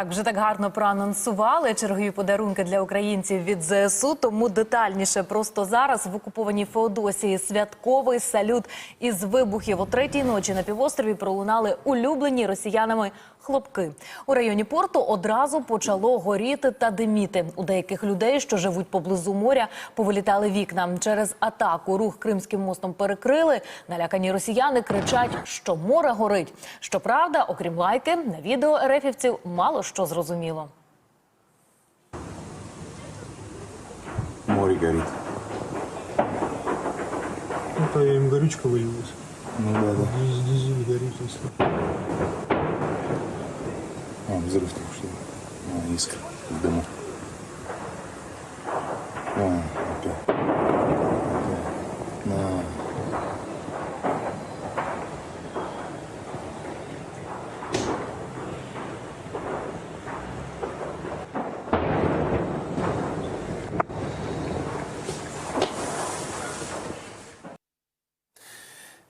Так, вже так гарно проанонсували чергові подарунки для українців від ЗСУ. Тому детальніше просто зараз в окупованій Феодосії святковий салют із вибухів. О третій ночі на півострові пролунали улюблені росіянами хлопки. У районі порту одразу почало горіти та диміти. У деяких людей, що живуть поблизу моря, повилітали вікна. Через атаку рух Кримським мостом перекрили. Налякані росіяни кричать, що море горить. Щоправда, окрім лайки, на відео ерефівців мало що зрозуміло. Море горит. Это ну, им горючка вылилась. Ну да, да. Дизель горит, если. А, взрыв там что ли? А, искра в дыму. А, опять. Опять. На.